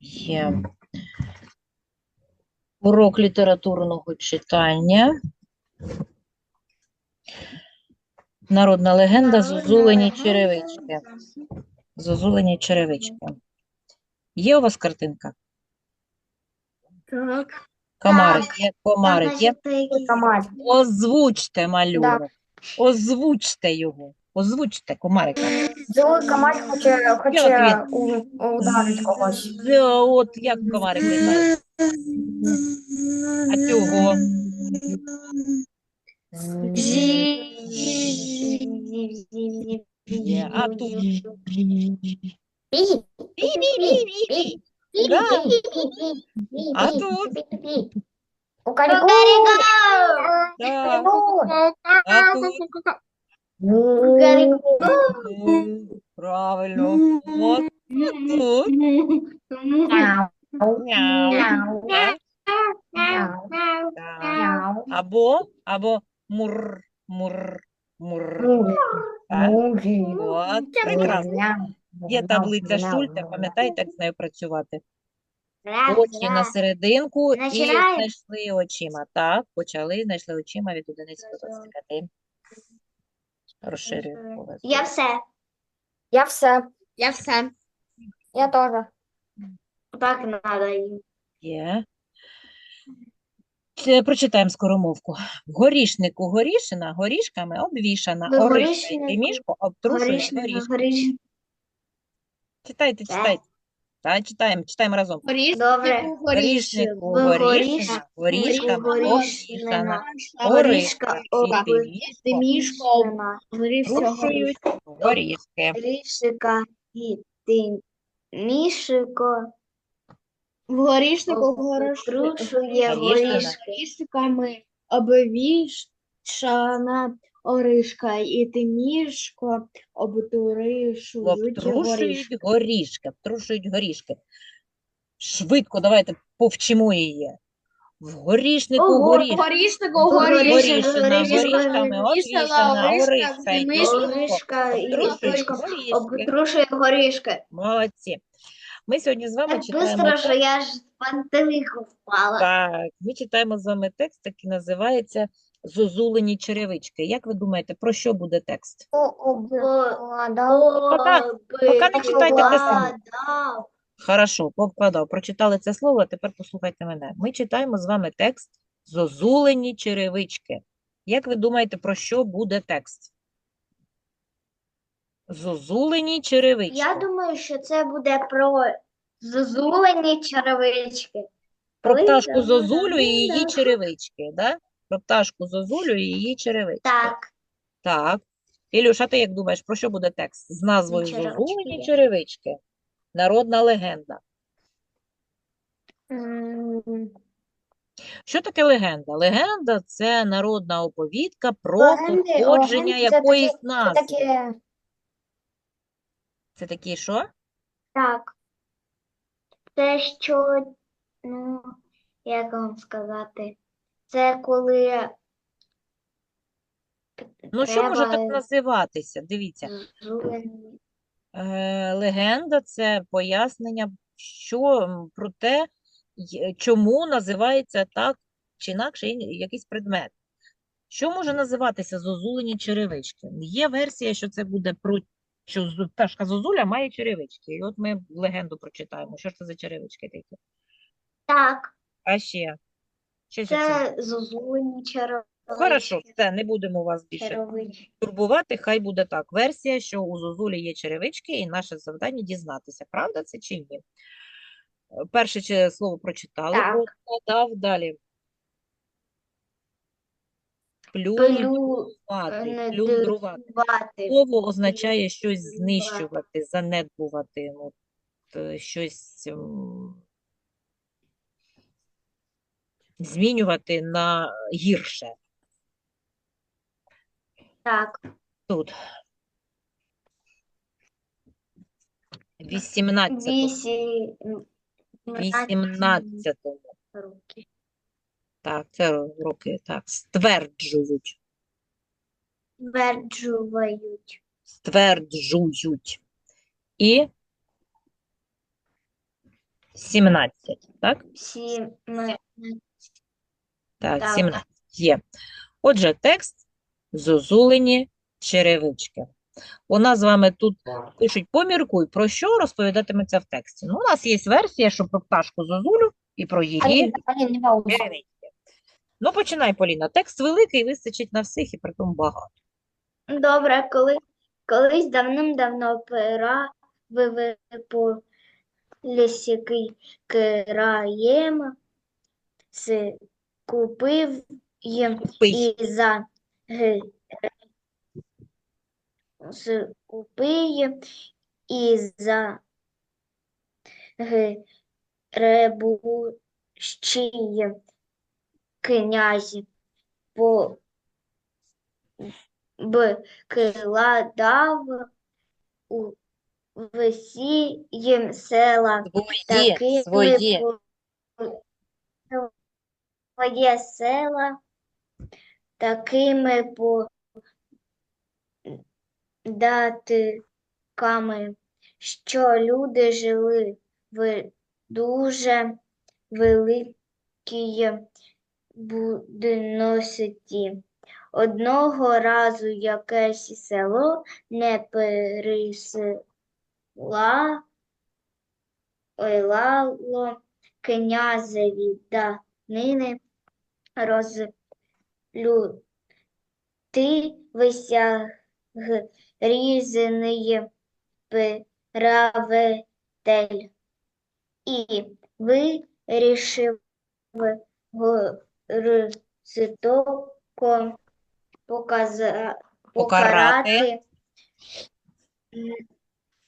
Є. Урок літературного читання. Народна легенда Зозулені черевички. Зозулені черевички. Є у вас картинка? Так. Комарик є, комарик є. Озвучте малюнок. Озвучте його. Озвучте комарика. Злий комар хоче, хоче у- ударити когось. З- От як комарик літає. А цього? Є. А тут? Да. А тут? Кукареку. Так. А тут? Правильно. От тут. Мяу. Так. Так. Або, або мур, мур, мур. Так. От, прекрасно. Є таблиця Шульта, пам'ятаєте, як з нею працювати? Очі на серединку і Починаємо? знайшли очима. Так, почали, знайшли очима від одиниці до 25. Розширюю. поле. Я все. Я все. Я все. Я теж. Так надо їм. Є. Це прочитаємо скоромовку. мовку. горішнику горішина горішками обвішана, В оришка й мішку обтрушує горішник, горішками. горіш. Читайте, читайте. Так, читаємо, читаємо разом. Добре. Горішнику В горіш- горішина, Горішка. оришка і мішко обтрушують горішки. Горішика і мішико В горішнику Горішнина. горішки. горішками обвішана оришка, і тимішко обтрушують горішки. Обтрушують горішки, обтрушують горішки. Швидко давайте повчимо її. В горішнику Ого, горішки. Горішнику горішник, Горішина, горішками обвішана, оришка, мишка, і обтрушують горішки. обтрушує горішки. Молодці. Ми сьогодні з вами Так читаємо быстро, що я ж з пантелику впала. Так, ми читаємо з вами текст, який називається Зозулені черевички. Як ви думаєте, про що буде текст? поки не читайте письмо. Хорошо, повкладав. Прочитали це слово, а тепер послухайте мене. Ми читаємо з вами текст Зозулені черевички. Як ви думаєте, про що буде текст? Зозулені черевички. Я думаю, що це буде про зозулені черевички. Про пташку Зозулю і її черевички, да? Про пташку Зозулю і її черевички. Так, Так. Ілюша, ти як думаєш, про що буде текст? З назвою черевички Зозулені є. черевички. Народна легенда. Що таке легенда? Легенда – це народна оповідка про Легенди- походження легенди це якоїсь такі- Це назви. таке Це такі що? так. Те, що, ну, як вам сказати, це коли Ну, що може так називатися? Дивіться. Е, легенда – це пояснення, що про те, чому називається так чи інакше якийсь предмет. Що може називатися зозулені черевички? Є версія, що це буде про що пташка зозуля має черевички. І от ми легенду прочитаємо. Що ж це за черевички такі? Так, А ще? Що це? зозулені черевички. Хорошо, все, не будемо вас більше Черевички. турбувати, хай буде так. Версія, що у Зозулі є черевички, і наше завдання дізнатися, правда це чи ні. Е, Перше чи- слово прочитали, Так. дав далі. Плю- Плюндрувати, плюндрувати. Слово означає щось знищувати, занедбувати, ну, щось м, змінювати на гірше. Так, Тут. 18 вісім. 18 роки. Так, це роки, так, стверджують, Стверджують. стверджують. І 17, так? Сім. Так, Так. 17 є. Отже, текст зозулені черевички. У нас з вами тут пишуть поміркуй, про що розповідатиметься в тексті. Ну, у нас є версія, що про пташку Зозулю і про її черевички. Ну, починай, Поліна. Текст великий, вистачить на всіх і притом багато. Добре, коли колись давним-давно пера вивели по лісі краєм, с купив їм Пий. і за г- і за гребущі князі по б кладав у висієм села Своє, такими своє. Своє села такими податками, що люди жили в дуже великій будності. Одного разу якесь село не пересилало князеві данини розлюти висяг різний правитель і вирішив жорстоко показа- Покарати.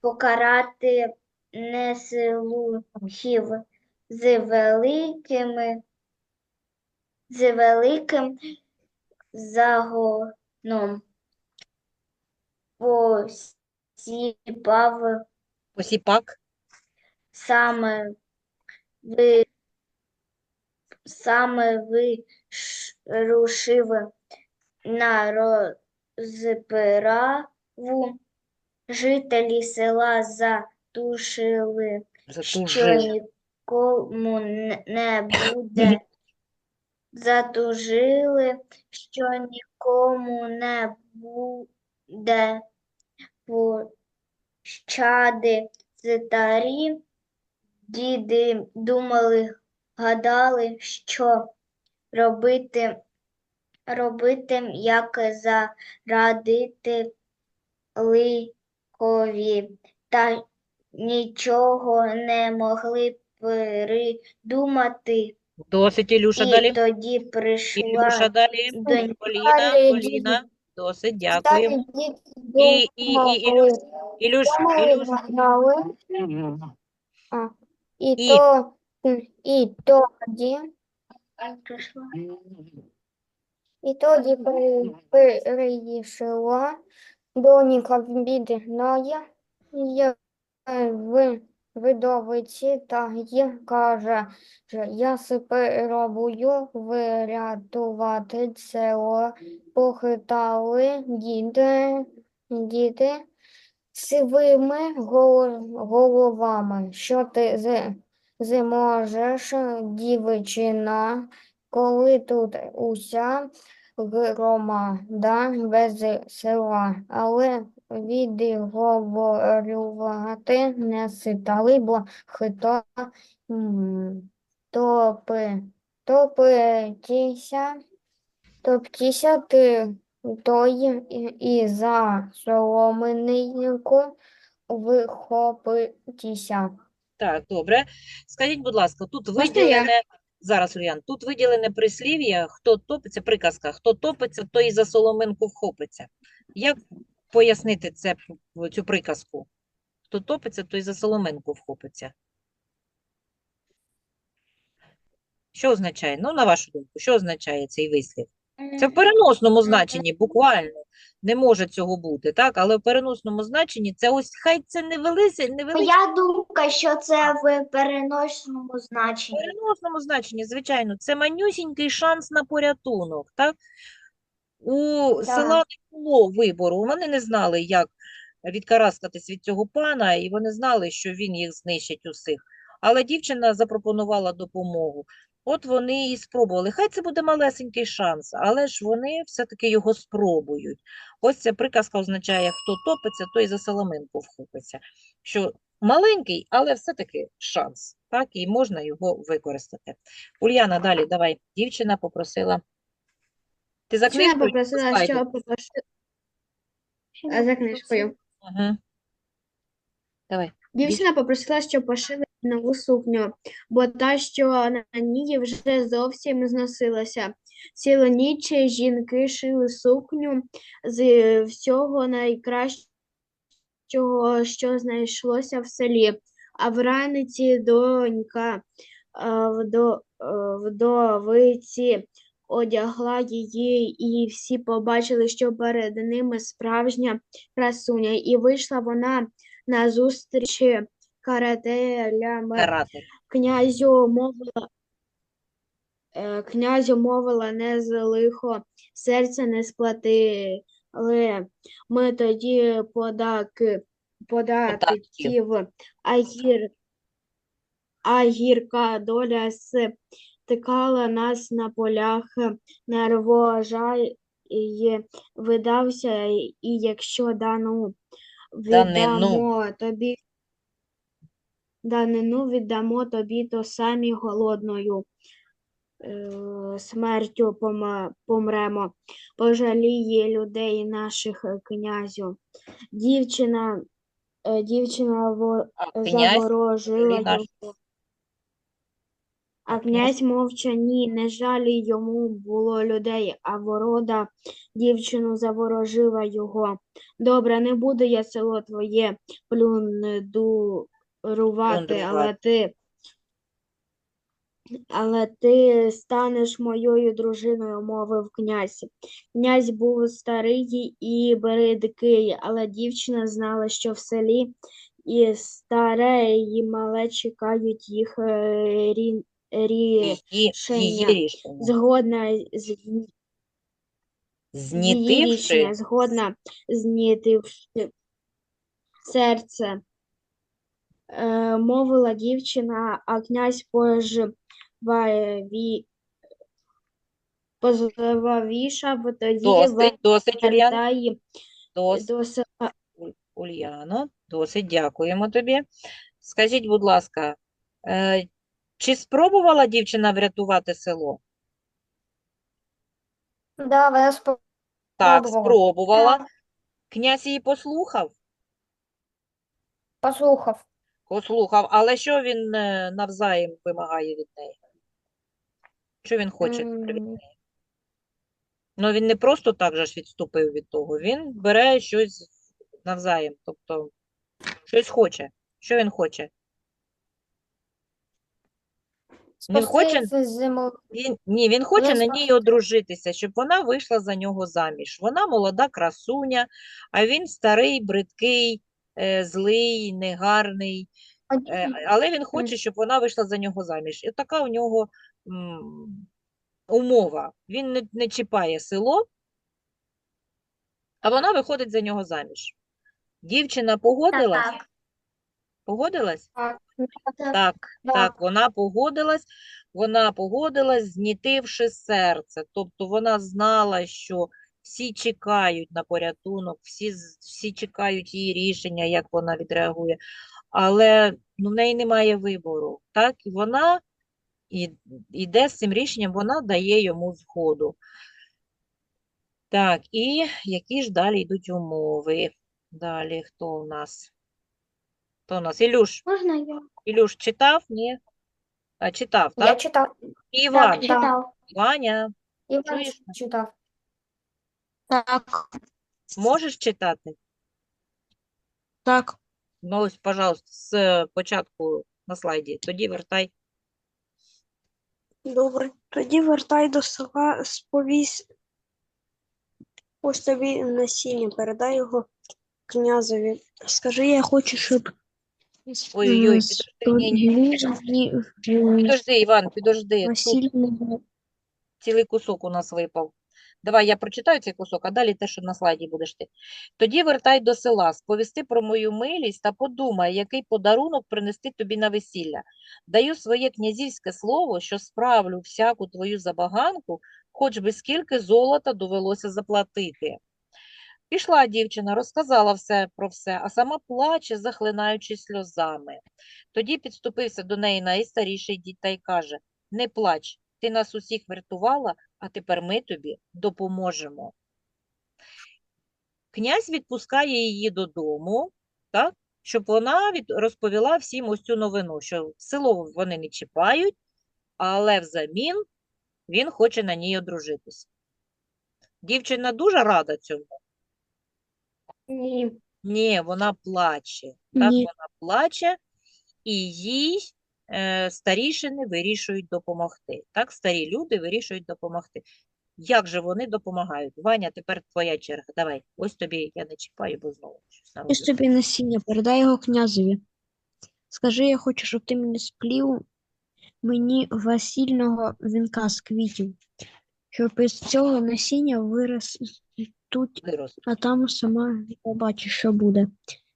покарати неслухів з великими з великим загоном посіпав Посіпак. саме ви саме вирушив на розправу. Жителі села затушили, що Затужив. нікому не буде. Затужили, що нікому не буде пощади. Старі діди думали, гадали, що робити, робити, як зарадити ликові, та нічого не могли придумати. Досить, Ілюша, І далі. тоді Ілюша, далі. донька Поліна, Поліна. Досить, дякую. І, і, і, Ілюш, Ілюш, Ілюш. а, і І- то, і тоді, прийшла. і тоді при- прийшла донька бідної в видовиці та й каже, що я спробую врятувати село. Похитали діти, діти сивими головами. Що ти зможеш, дівчина, коли тут уся громада без села, але відговорювати не стали, бо хто топи, топитися, топтіся ти той і, і за соломинку вихопитися. Так, добре. Скажіть, будь ласка, тут виділене, зараз, Улян, тут виділене прислів'я, хто топиться, приказка, хто топиться, той і за соломинку вхопиться. Як пояснити це, цю приказку? Хто топиться, той за соломинку вхопиться. Що означає? Ну, на вашу думку, що означає цей вислів? Це в переносному значенні, буквально. Не може цього бути, так? Але в переносному значенні це ось хай це не велися, не велике Моя думка, що це в переносному значенні. В переносному значенні, звичайно, це манюсінький шанс на порятунок, так? У села не було вибору, вони не знали, як відкараскатись від цього пана, і вони знали, що він їх знищить усіх. але дівчина запропонувала допомогу. От вони і спробували. Хай це буде малесенький шанс, але ж вони все-таки його спробують. Ось ця приказка означає, хто топиться, той за соломинку вхопиться. Що маленький, але все-таки шанс, так, і можна його використати. Уляна, далі, давай. Дівчина попросила. Ти за книжкою чи попросила, що попросила а, за книжкою. Мгм. Давай. Дівчина попросила, щоб пошили нову сукню, бо та, що на ній вже зовсім зносилася. Цілу ніч жінки шили сукню з всього найкращого, що знайшлося в селі. А враниці донька е, вдовиці одягла її, і всі побачили, що перед ними справжня красуня. І вийшла вона назустріч карателям. Карати. Князю мовила, е, князю мовила не з лихо, серця не сплатили. Ми тоді подаки, податків, а гір, а гірка доля стикала нас на полях, нервожай і видався, і якщо дану Данину. віддамо тобі, данину віддамо тобі, то самі голодною е, смертю пома- помремо. Пожаліє людей наших е, князю. Дівчина, е, дівчина во- А князь заворожила його. А князь мовча ні, не жалі йому було людей, а ворода дівчину заворожила його. Добре, не буду я село твоє плюндрувати, але ти, але ти станеш моєю дружиною, мовив князь. Князь був старий і бридкий, але дівчина знала, що в селі і старе, і мале чекають їх е, рі, рі, її, її рішення. рішення. згодна з її Знітивши, рішення, згодна знітивши серце, е, мовила дівчина, а князь пожваві, позвавішав, тоді досить, досить, Ульяна, вертай досить. до села. Ульяно, досить дякуємо тобі. Скажіть, будь ласка, е, чи спробувала дівчина врятувати село? Да, вона Так, Спробувала. спробувала. Князь її послухав? послухав. Послухав, але що він е, навзаєм вимагає від неї? Що він хоче тепер від неї? Ну, він не просто так же ж відступив від того, він бере щось навзаєм, тобто щось хоче. Що він хоче? Він хоче, Спасти зиму. він, ні, він хоче на ній одружитися, щоб вона вийшла за нього заміж. Вона молода красуня, а він старий, бридкий, е, злий, негарний. Е, Але він хоче, щоб вона вийшла за нього заміж. І така у нього м, умова. Він не, не чіпає село, а вона виходить за нього заміж. Дівчина погодилась? Так. Погодилась? Так. Так, Так. вона погодилась, вона погодилась, знітивши серце. Тобто вона знала, що всі чекають на порятунок, всі, всі чекають її рішення, як вона відреагує. Але ну, в неї немає вибору. Так, і вона і, іде з цим рішенням, вона дає йому згоду. Так, і які ж далі йдуть умови? Далі хто у нас? Хто у нас? Ілюш. Можна я? Ілюш читав? Ні? А, читав, так? Я читав. Іван, Так, читав. Ваня, Іван Чуєш? читав. Так. можеш читати? Так. Ну, ось, пожалуйста, з е, початку на слайді. Тоді вертай. Добре, тоді вертай до села, сповісь. Ось тобі насіння, передай його князеві. Скажи, я хочу, щоб Ой-ой-ой, підожди, ні, ні. Підожди, Іван, підожди. Тут цілий кусок у нас випав. Давай я прочитаю цей кусок, а далі те, що на слайді будеш ти. Тоді вертай до села, сповісти про мою милість та подумай, який подарунок принести тобі на весілля. Даю своє князівське слово, що справлю всяку твою забаганку, хоч би скільки золота довелося заплатити. Пішла дівчина, розказала все про все, а сама плаче, захлинаючись сльозами. Тоді підступився до неї найстаріший дід та й каже: Не плач, ти нас усіх врятувала, а тепер ми тобі допоможемо. Князь відпускає її додому, так, щоб вона розповіла всім ось цю новину, що село вони не чіпають, але взамін він хоче на ній одружитись. Дівчина дуже рада цьому. Ні. Ні, вона плаче. Так, Ні. вона плаче, і їй е, старішини вирішують допомогти. Так, старі люди вирішують допомогти. Як же вони допомагають? Ваня, тепер твоя черга. Давай, ось тобі я не чіпаю, бо знову щось Ось тобі насіння, передай його князеві. Скажи, я хочу, щоб ти мені сплів мені весільного вінка з квітів, щоб із цього насіння виростуть, Вирос. а там сама побачиш, що буде.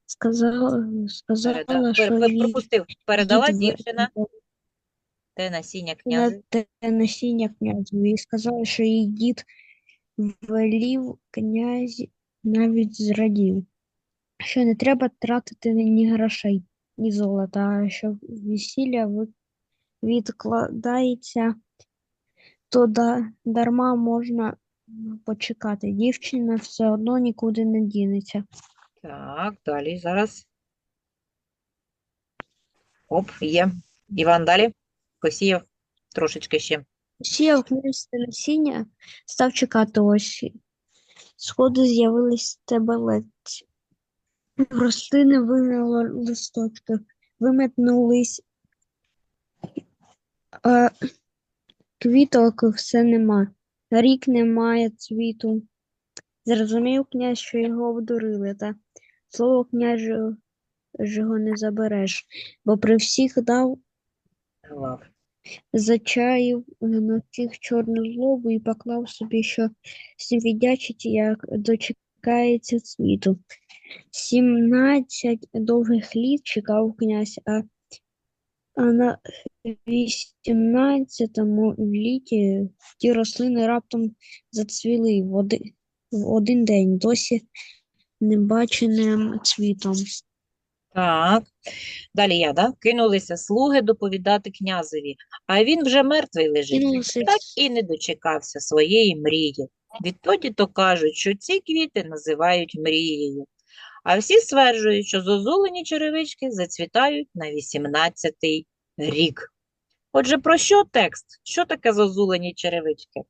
Сказала, сказала, пер- що пер- їй Пропустив. Передала дівчина те насіння на князю. те насіння князеві і сказала, що її дід велів князь навіть зрадів, що не треба тратити ні грошей, ні золота, а що весілля відкладається, то да, дарма можна почекати. Дівчина все одно нікуди не дінеться. Так, далі зараз. Оп, є. Іван далі. Посіяв трошечки ще. Сіяв князь насіння, став чекати ось. Сходи з'явились стебелець. Рослини вигнали листочки, виметнулись, а квіток все нема. Рік немає цвіту. Зрозумів князь, що його обдурили, та слово княжого не забереш, бо при всіх дав зачаїв на всіх чорну злобу і поклав собі, що всім віддячить, як дочекається світу. Сімнадцять довгих літ чекав князь, а на вісімнадцятому літі ті рослини раптом зацвіли в один, в один день, досі небаченим цвітом. Так. Далі я, да? Кинулися слуги доповідати князеві, а він вже мертвий лежить. Кинулися Так і не дочекався своєї мрії. Відтоді то кажуть, що ці квіти називають мрією. А всі стверджують, що зозулені черевички зацвітають на 18-й рік. Отже, про що текст? Що таке зозулені черевички?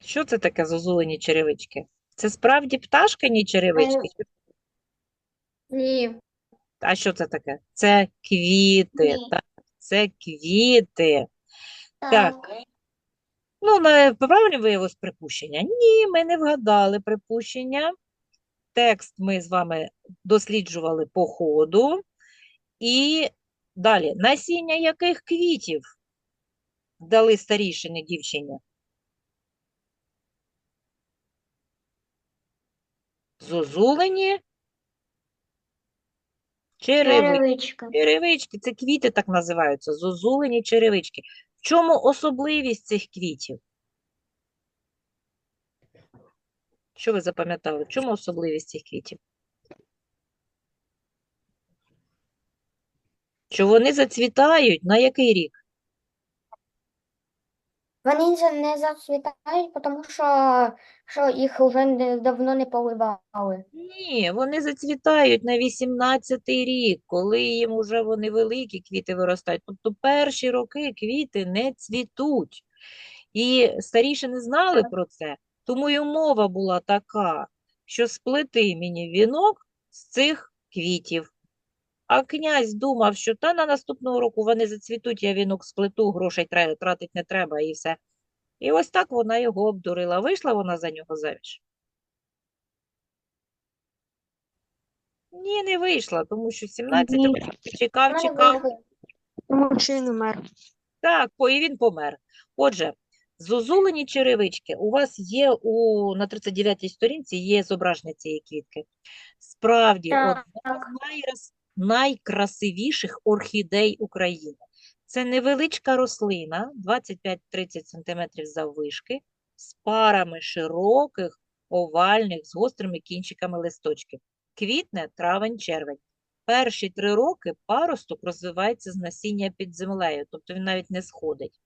Що це таке зозулені черевички? Це справді пташкині черевички? Ні. А що це таке? Це квіти, Ні. так? Це квіти. Так. Ну, на правильно виявилось припущення? Ні, ми не вгадали припущення. Текст ми з вами досліджували по ходу. І далі. Насіння яких квітів дали старішини дівчині? Зозулені черевички. Черевички, це квіти так називаються, зозулені черевички. В чому особливість цих квітів? Що ви запам'ятали? В чому особливість цих квітів? Що вони зацвітають на який рік? Вони за- не зацвітають, тому що, що їх вже не- давно не поливали. Ні, вони зацвітають на 18-й рік, коли їм уже вони великі квіти виростають. Тобто перші роки квіти не цвітуть. І старішини знали про це, тому й умова була така, що сплети мені вінок з цих квітів. А князь думав, що та на наступного року вони зацвітуть, я вінок сплету, грошей тра- тратить не треба і все. І ось так вона його обдурила. Вийшла вона за нього заміж? Ні, не вийшла, тому що 17 Ні. років чекав, чекав. Тому умер. Так, і він помер. Отже, зозулені черевички. У вас є у, на 39-й сторінці є зображення цієї квітки. Справді, Так. одна з найраз- найкрасивіших орхідей України. Це невеличка рослина, 25-30 см заввишки, з парами широких, овальних, з гострими кінчиками листочків. Квітне травень-червень. Перші три роки паросток розвивається з насіння під землею, тобто він навіть не сходить.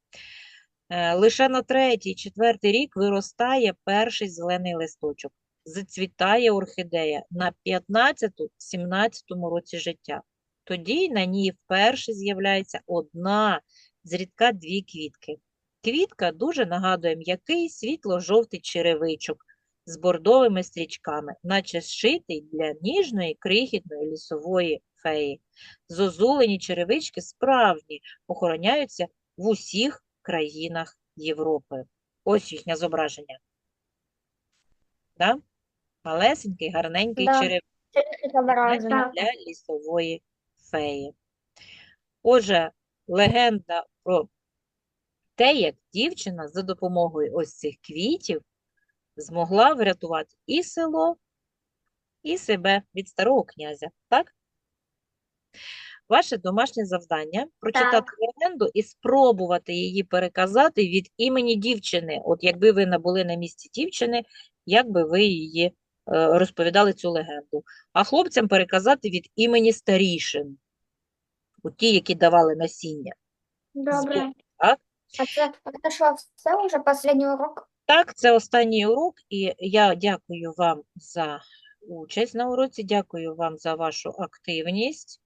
Е, Лише на третій, четвертий рік виростає перший зелений листочок. Зацвітає орхідея на 15-17 році життя. Тоді на ній вперше з'являється одна, зрідка дві квітки. Квітка дуже нагадує м'який світло-жовтий черевичок з бордовими стрічками, наче зшитий для ніжної крихітної лісової феї. Зозулені черевички справжні, охороняються в усіх країнах Європи. Ось їхнє зображення. Да? Малесенький, гарненький Да. Тільки для лісової феї. Отже, легенда про те, як дівчина за допомогою ось цих квітів змогла врятувати і село, і себе від старого князя. Так? Ваше домашнє завдання прочитати легенду і спробувати її переказати від імені дівчини. От якби ви не були на місці дівчини, як би ви її розповідали цю легенду. А хлопцям переказати від імені старішин, от ті, які давали насіння. Добре. Так? А це, а що, все вже останній урок? Так, це останній урок, і я дякую вам за участь на уроці, дякую вам за вашу активність.